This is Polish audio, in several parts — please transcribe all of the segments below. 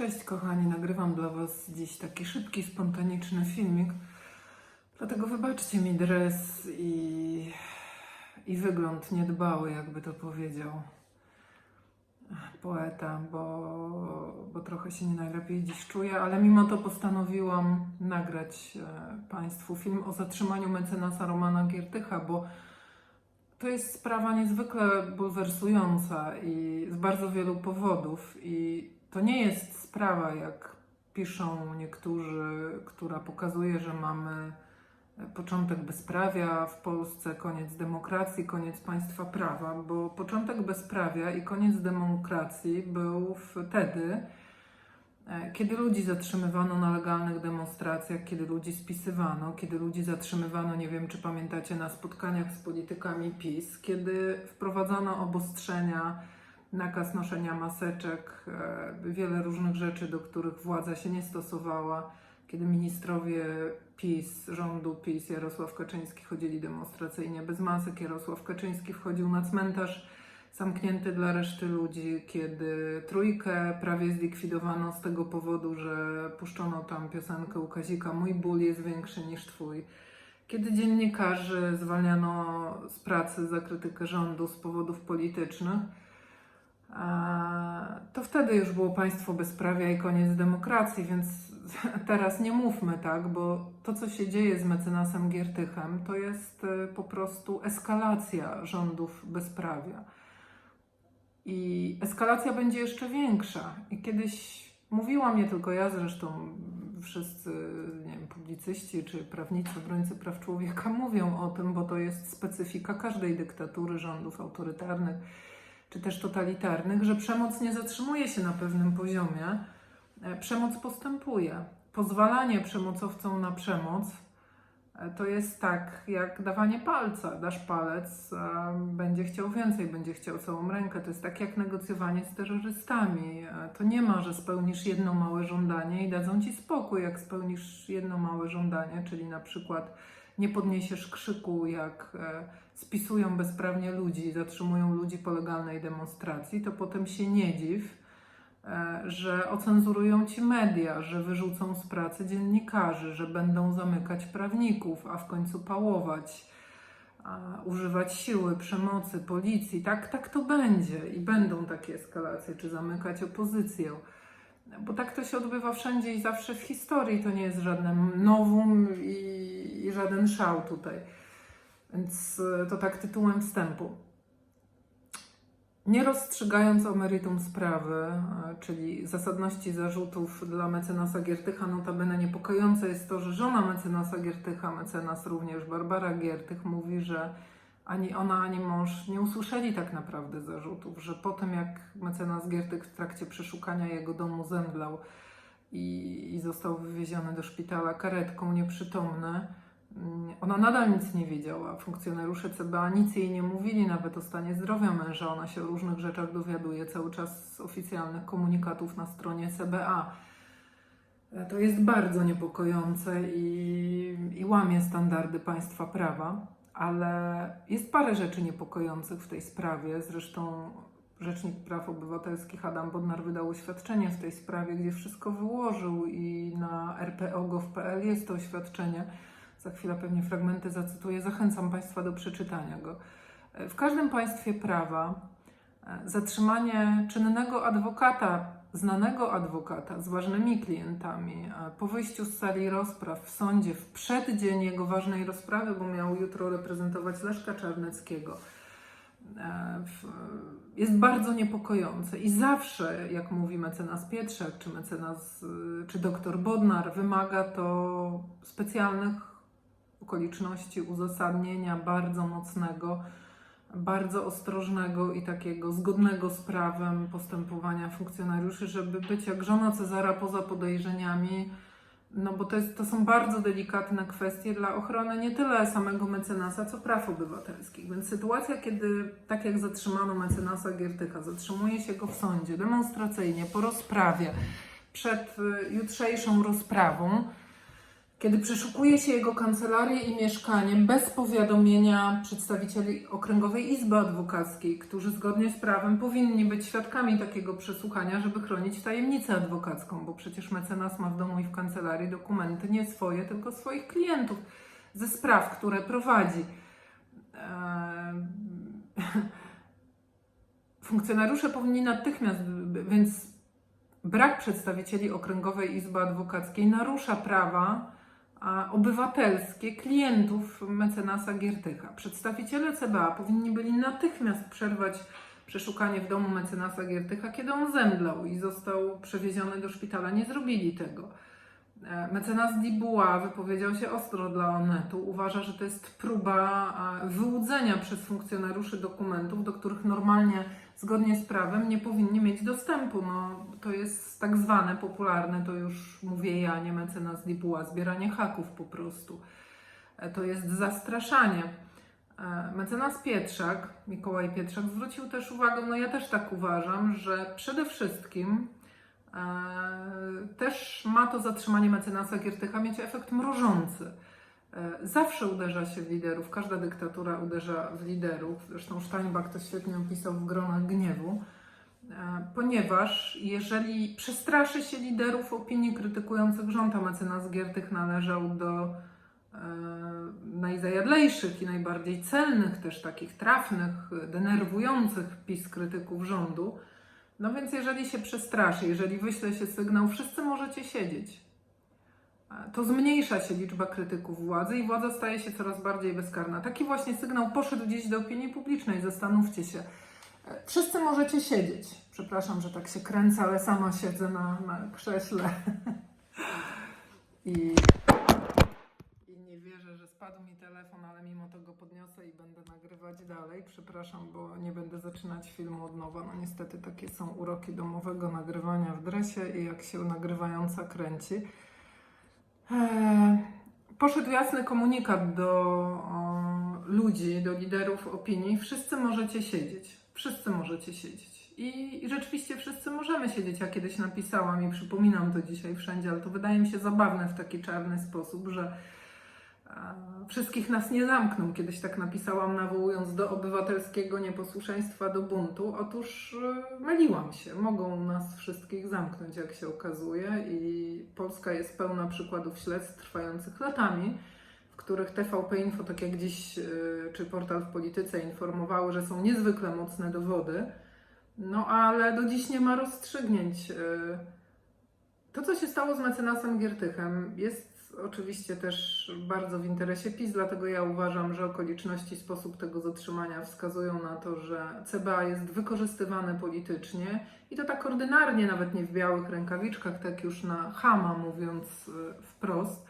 Cześć kochani, nagrywam dla Was dziś taki szybki, spontaniczny filmik. Dlatego wybaczcie mi dres i, i wygląd niedbały, jakby to powiedział poeta, bo, bo trochę się nie najlepiej dziś czuję, ale mimo to postanowiłam nagrać e, Państwu film o zatrzymaniu mecenasa Romana Giertycha, bo to jest sprawa niezwykle bulwersująca i z bardzo wielu powodów. I to nie jest sprawa, jak piszą niektórzy, która pokazuje, że mamy początek bezprawia w Polsce, koniec demokracji, koniec państwa prawa, bo początek bezprawia i koniec demokracji był wtedy, e, kiedy ludzi zatrzymywano na legalnych demonstracjach, kiedy ludzi spisywano, kiedy ludzi zatrzymywano, nie wiem czy pamiętacie, na spotkaniach z politykami PiS, kiedy wprowadzano obostrzenia, nakaz noszenia maseczek, e, wiele różnych rzeczy, do których władza się nie stosowała, kiedy ministrowie PiS, rządu PiS, Jarosław Kaczyński chodzili demonstracyjnie bez masek, Jarosław Kaczyński wchodził na cmentarz zamknięty dla reszty ludzi, kiedy trójkę prawie zlikwidowano z tego powodu, że puszczono tam piosenkę u Kazika Mój ból jest większy niż twój. Kiedy dziennikarzy zwalniano z pracy za krytykę rządu z powodów politycznych, to wtedy już było państwo bezprawia i koniec demokracji, więc teraz nie mówmy tak, bo to, co się dzieje z mecenasem Giertychem, to jest y, po prostu eskalacja rządów bezprawia. I eskalacja będzie jeszcze większa. I kiedyś mówiłam, nie tylko ja zresztą, wszyscy nie wiem, publicyści czy prawnicy, obrońcy praw człowieka mówią o tym, bo to jest specyfika każdej dyktatury, rządów autorytarnych czy też totalitarnych, że przemoc nie zatrzymuje się na pewnym poziomie, e, przemoc postępuje. Pozwalanie przemocowcom na przemoc e, to jest tak jak dawanie palca. Dasz palec, a będzie chciał więcej, będzie chciał całą rękę. To jest tak jak negocjowanie z terrorystami. E, To nie ma, że spełnisz jedno małe żądanie i dadzą ci spokój, jak spełnisz jedno małe żądanie, czyli na przykład nie podniesiesz krzyku, jak e, spisują bezprawnie ludzi, zatrzymują ludzi po legalnej demonstracji, to potem się nie dziw, e, że ocenzurują ci media, że wyrzucą z pracy dziennikarzy, że będą zamykać prawników, a w końcu pałować, używać siły, przemocy, policji. Tak, tak to będzie i będą takie eskalacje, czy zamykać opozycję. Bo tak to się odbywa wszędzie i zawsze w historii. To nie jest żadne nowum i, i żaden szał tutaj. Więc e, to tak tytułem wstępu. Nie rozstrzygając o meritum sprawy, e, czyli zasadności zarzutów dla mecenasa Giertycha, notabene niepokojące jest to, że żona mecenasa Giertycha, mecenas również Barbara Giertych, mówi, że ani ona, ani mąż nie usłyszeli tak naprawdę zarzutów, że po tym jak mecenas Giertych w trakcie przeszukania jego domu zemdlał i, i został wywieziony do szpitala karetką nieprzytomny, Ona nadal nic nie wiedziała. Funkcjonariusze CBA nic jej nie mówili, nawet o stanie zdrowia męża. Ona się o różnych rzeczach dowiaduje cały czas z oficjalnych komunikatów na stronie CBA. E, To jest bardzo niepokojące i, i łamie standardy państwa prawa, ale jest parę rzeczy niepokojących w tej sprawie. Zresztą Rzecznik Praw Obywatelskich Adam Bodnar wydał oświadczenie w tej sprawie, gdzie wszystko wyłożył i na rpo.gov.pl jest to oświadczenie. Za chwilę pewnie fragmenty zacytuję. Zachęcam Państwa do przeczytania go. W każdym państwie prawa e, zatrzymanie czynnego adwokata, znanego adwokata z ważnymi klientami e, po wyjściu z sali rozpraw w sądzie w przeddzień jego ważnej rozprawy, bo miał jutro reprezentować Leszka Czarneckiego, e, jest bardzo niepokojące i zawsze, jak mówi mecenas Pietrzak, czy mecenas, y, czy doktor Bodnar, wymaga to specjalnych okoliczności, uzasadnienia bardzo mocnego, bardzo ostrożnego i takiego zgodnego z prawem postępowania funkcjonariuszy, żeby być jak żona Cezara poza podejrzeniami, no bo to, jest, to są bardzo delikatne kwestie dla ochrony nie tyle samego mecenasa, co praw obywatelskich. Więc sytuacja, kiedy tak jak zatrzymano mecenasa Giertycha, zatrzymuje się go w sądzie demonstracyjnie, po rozprawie, przed y, jutrzejszą rozprawą, Kiedy przeszukuje się jego kancelarię i mieszkanie bez powiadomienia przedstawicieli Okręgowej Izby Adwokackiej, którzy zgodnie z prawem powinni być świadkami takiego przesłuchania, żeby chronić tajemnicę adwokacką, bo przecież mecenas ma w domu i w kancelarii dokumenty nie swoje, tylko swoich klientów ze spraw, które prowadzi. Eee, Funkcjonariusze powinni natychmiast, więc brak przedstawicieli Okręgowej Izby Adwokackiej narusza prawa obywatelskie klientów mecenasa Giertycha. Przedstawiciele CBA powinni byli natychmiast przerwać przeszukanie w domu mecenasa Giertycha, kiedy on zemdlał i został przewieziony do szpitala. Nie zrobili tego. E, Mecenas Dibuła wypowiedział się ostro dla Onetu. Uważa, że to jest próba e, wyłudzenia przez funkcjonariuszy dokumentów, do których normalnie, zgodnie z prawem, nie powinni mieć dostępu. No, to jest tak zwane, popularne, to już mówię ja, nie mecenas Dibuła, zbieranie haków po prostu. E, To jest zastraszanie. E, Mecenas Pietrzak, Mikołaj Pietrzak, zwrócił też uwagę, no ja też tak uważam, że przede wszystkim e, też ma to zatrzymanie mecenasa Giertycha mieć efekt mrożący. E, Zawsze uderza się w liderów, każda dyktatura uderza w liderów. Zresztą Steinbach to świetnie opisał w Gronach Gniewu. E, Ponieważ jeżeli przestraszy się liderów opinii krytykujących rząd, a mecenas Giertych należał do e, najzajadlejszych i najbardziej celnych, też takich trafnych, denerwujących PiS krytyków rządu, no więc jeżeli się przestraszy, jeżeli wyśle się sygnał, wszyscy możecie siedzieć, to zmniejsza się liczba krytyków władzy i władza staje się coraz bardziej bezkarna. Taki właśnie sygnał poszedł gdzieś do opinii publicznej, zastanówcie się. E, Wszyscy możecie siedzieć. Przepraszam, że tak się kręcę, ale sama siedzę na, na krześle. I, I nie wierzę, że spadł mi telefon, ale mimo to go podniosę i będę nagrywać dalej. Przepraszam, bo nie będę zaczynać filmu od nowa. No niestety takie są uroki domowego nagrywania w dresie i jak się nagrywająca kręci. Eee, Poszedł jasny komunikat do ludzi, do liderów opinii. Wszyscy możecie siedzieć. Wszyscy możecie siedzieć. I, I rzeczywiście wszyscy możemy siedzieć. Ja kiedyś napisałam i przypominam to dzisiaj wszędzie, ale to wydaje mi się zabawne w taki czarny sposób, że wszystkich nas nie zamkną. Kiedyś tak napisałam, nawołując do obywatelskiego nieposłuszeństwa, do buntu. Otóż e, myliłam się. Mogą nas wszystkich zamknąć, jak się okazuje. I Polska jest pełna przykładów śledztw trwających latami, w których TVP Info, tak jak dziś, e, czy portal w Polityce informowały, że są niezwykle mocne dowody. No ale do dziś nie ma rozstrzygnięć. E, To, co się stało z mecenasem Giertychem, jest oczywiście też bardzo w interesie PiS, dlatego ja uważam, że okoliczności, sposób tego zatrzymania wskazują na to, że CBA jest wykorzystywane politycznie i to tak ordynarnie, nawet nie w białych rękawiczkach, tak już na chama, mówiąc e, wprost.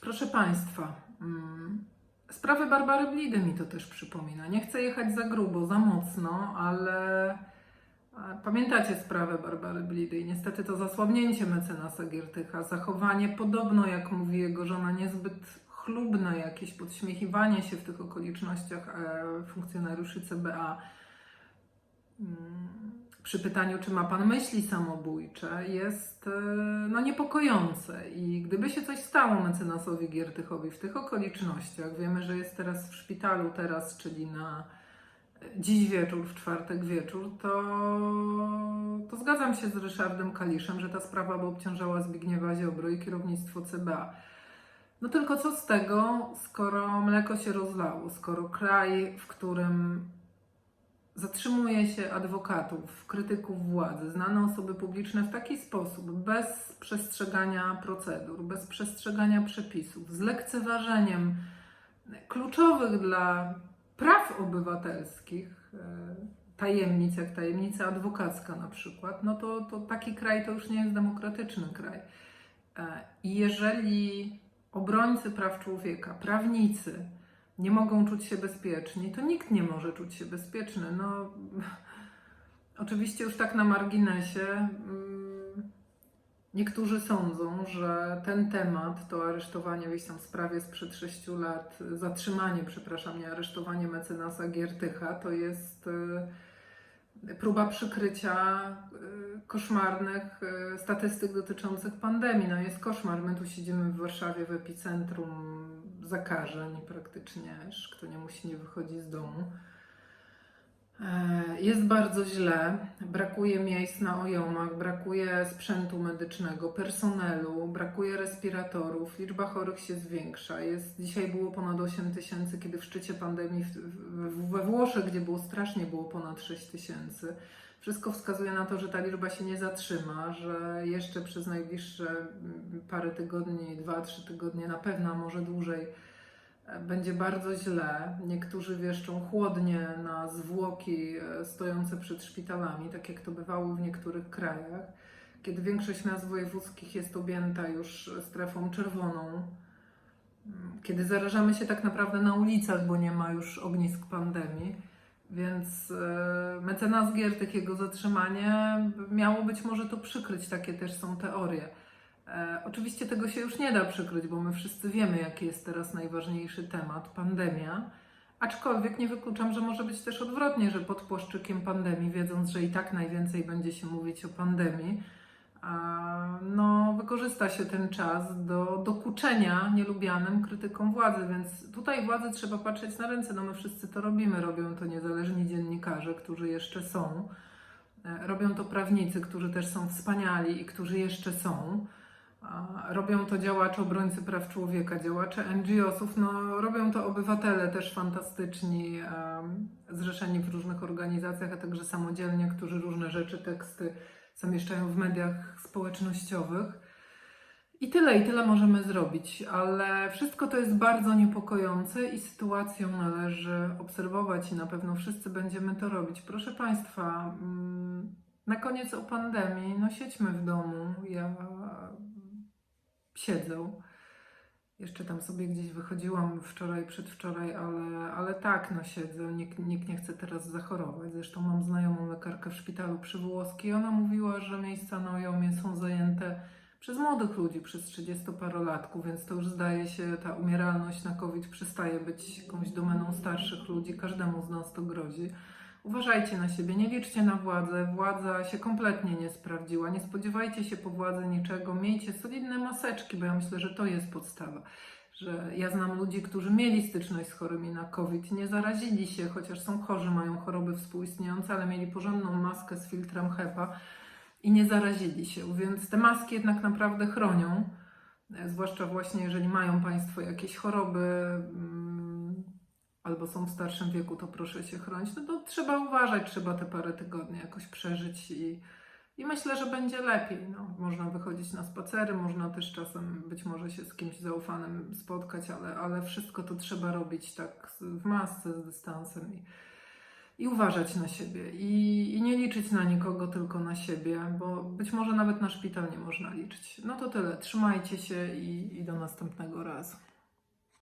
Proszę Państwa, mm, sprawę Barbary Blidy mi to też przypomina. Nie chcę jechać za grubo, za mocno, ale pamiętacie sprawę Barbary Blidy niestety to zasłabnięcie mecenasa Giertycha, zachowanie podobno, jak mówi jego żona, niezbyt chlubne, jakieś podśmiechiwanie się w tych okolicznościach e, funkcjonariuszy CBA. Mm, Przy pytaniu, czy ma Pan myśli samobójcze, jest e, no, niepokojące. I gdyby się coś stało mecenasowi Giertychowi w tych okolicznościach, wiemy, że jest teraz w szpitalu, teraz, czyli na dziś wieczór, w czwartek wieczór, to, to zgadzam się z Ryszardem Kaliszem, że ta sprawa by obciążała Zbigniewa Ziobro i kierownictwo CBA. No tylko co z tego, skoro mleko się rozlało, skoro kraj, w którym zatrzymuje się adwokatów, krytyków władzy, znane osoby publiczne w taki sposób, bez przestrzegania procedur, bez przestrzegania przepisów, z lekceważeniem kluczowych dla praw obywatelskich e, tajemnic, jak tajemnica adwokacka na przykład, no to, to taki kraj to już nie jest demokratyczny kraj. E, I jeżeli obrońcy praw człowieka, prawnicy nie mogą czuć się bezpieczni, to nikt nie może czuć się bezpieczny. No, oczywiście już tak na marginesie. Niektórzy sądzą, że ten temat, to aresztowanie w tam sprawie sprzed 6 lat, zatrzymanie, przepraszam, nie aresztowanie mecenasa Giertycha, to jest e, próba przykrycia e, koszmarnych e, statystyk dotyczących pandemii. No jest koszmar. My tu siedzimy w Warszawie w epicentrum zakażeń praktycznie, kto nie musi nie wychodzi z domu. E, Jest bardzo źle, brakuje miejsc na ojomach, brakuje sprzętu medycznego, personelu, brakuje respiratorów, liczba chorych się zwiększa. Jest, dzisiaj było ponad 8 tysięcy, kiedy w szczycie pandemii we Włoszech, gdzie było strasznie, było ponad 6 tysięcy. Wszystko wskazuje na to, że ta liczba się nie zatrzyma, że jeszcze przez najbliższe mm, parę tygodni, dwa, trzy tygodnie, na pewno, może dłużej, będzie bardzo źle. Niektórzy wieszczą chłodnie na zwłoki e, stojące przed szpitalami, tak jak to bywało w niektórych krajach. Kiedy większość miast wojewódzkich jest objęta już strefą czerwoną, kiedy zarażamy się tak naprawdę na ulicach, bo nie ma już ognisk pandemii. Więc e, mecenas Giertych, jego zatrzymanie miało być może to przykryć, takie też są teorie. E, Oczywiście tego się już nie da przykryć, bo my wszyscy wiemy, jaki jest teraz najważniejszy temat pandemia. Aczkolwiek nie wykluczam, że może być też odwrotnie, że pod płaszczykiem pandemii, wiedząc, że i tak najwięcej będzie się mówić o pandemii, no, wykorzysta się ten czas do dokuczenia nielubianym krytykom władzy. Więc tutaj władzy trzeba patrzeć na ręce. No my wszyscy to robimy. Robią to niezależni dziennikarze, którzy jeszcze są. E, Robią to prawnicy, którzy też są wspaniali i którzy jeszcze są. Robią to działacze obrońcy praw człowieka, działacze NGO-sów, no, robią to obywatele też fantastyczni, zrzeszeni w różnych organizacjach, a także samodzielnie, którzy różne rzeczy, teksty zamieszczają w mediach społecznościowych. I tyle, i tyle możemy zrobić, ale wszystko to jest bardzo niepokojące i sytuację należy obserwować i na pewno wszyscy będziemy to robić. Proszę Państwa, mm, na koniec o pandemii, no siedźmy w domu. Ja siedzę. Jeszcze tam sobie gdzieś wychodziłam wczoraj, przedwczoraj, ale, ale tak, no siedzę. Nikt, nikt nie chce teraz zachorować. Zresztą mam znajomą lekarkę w szpitalu przy Włoskiej. Ona mówiła, że miejsca na ojomie są zajęte przez młodych ludzi, przez 30-parolatków, więc to już zdaje się, ta umieralność na COVID przestaje być jakąś domeną starszych ludzi. Każdemu z nas to grozi. Uważajcie na siebie, nie liczcie na władzę. Władza się kompletnie nie sprawdziła. Nie spodziewajcie się po władzy niczego. Miejcie solidne maseczki, bo ja myślę, że to jest podstawa. Że ja znam ludzi, którzy mieli styczność z chorymi na COVID, nie zarazili się, chociaż są chorzy, mają choroby współistniejące, ale mieli porządną maskę z filtrem HEPA i nie zarazili się. Więc te maski jednak naprawdę chronią. E, Zwłaszcza właśnie, jeżeli mają Państwo jakieś choroby. Albo są w starszym wieku, to proszę się chronić, no to trzeba uważać, trzeba te parę tygodni jakoś przeżyć i, i myślę, że będzie lepiej. No, można wychodzić na spacery, można też czasem być może się z kimś zaufanym spotkać, ale, ale wszystko to trzeba robić tak w masce, z dystansem i, i uważać na siebie i, i nie liczyć na nikogo, tylko na siebie, bo być może nawet na szpital nie można liczyć. No to tyle, trzymajcie się i, i do następnego razu.